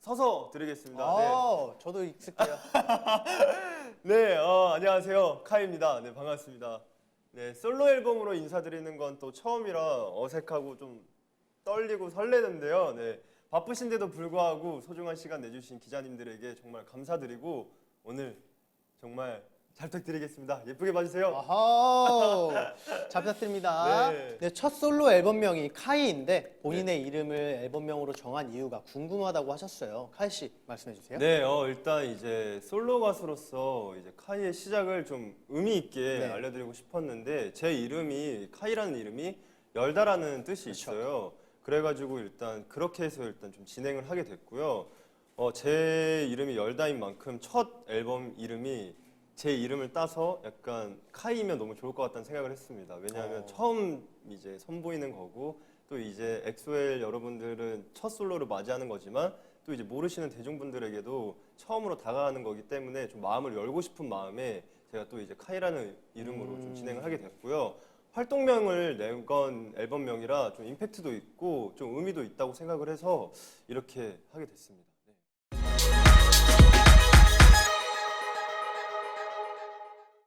서서 드리겠습니다. 아, 저도 익숙해요. 네, 네 어, 안녕하세요. 카이입니다. 네, 반갑습니다. 네, 솔로 앨범으로 인사드리는 건 또 처음이라 어색하고 좀 떨리고 설레는데요. 네, 바쁘신데도 불구하고 소중한 시간 내주신 기자님들에게 정말 감사드리고 오늘 정말 잘 부탁드리겠습니다. 예쁘게 봐주세요. 아하, 잘 부탁드립니다. 네. 네, 첫 솔로 앨범명이 카이인데 본인의 이름을 앨범명으로 정한 이유가 궁금하다고 하셨어요. 카이 씨 말씀해 주세요. 네, 어, 일단 이제 솔로 가수로서 이제 카이의 시작을 좀 의미 있게 네. 알려드리고 싶었는데 제 이름이 카이라는 이름이 열다라는 뜻이. 있어요. 그래가지고 일단 그렇게 해서 일단 좀 진행을 하게 됐고요. 어, 제 이름이 열다인 만큼 첫 앨범 이름이 제 이름을 따서 약간 카이면 너무 좋을 것 같다는 생각을 했습니다. 왜냐하면 어. 처음 이제 선보이는 거고 또 이제 엑소엘 여러분들은 첫 솔로를 맞이하는 거지만 또 이제 모르시는 대중분들에게도 처음으로 다가가는 거기 때문에 좀 마음을 열고 싶은 마음에 제가 또 이제 카이라는 이름으로 좀 음. 진행을 하게 됐고요. 활동명을 낸 건 앨범명이라 좀 임팩트도 있고 좀 의미도 있다고 생각을 해서 이렇게 하게 됐습니다.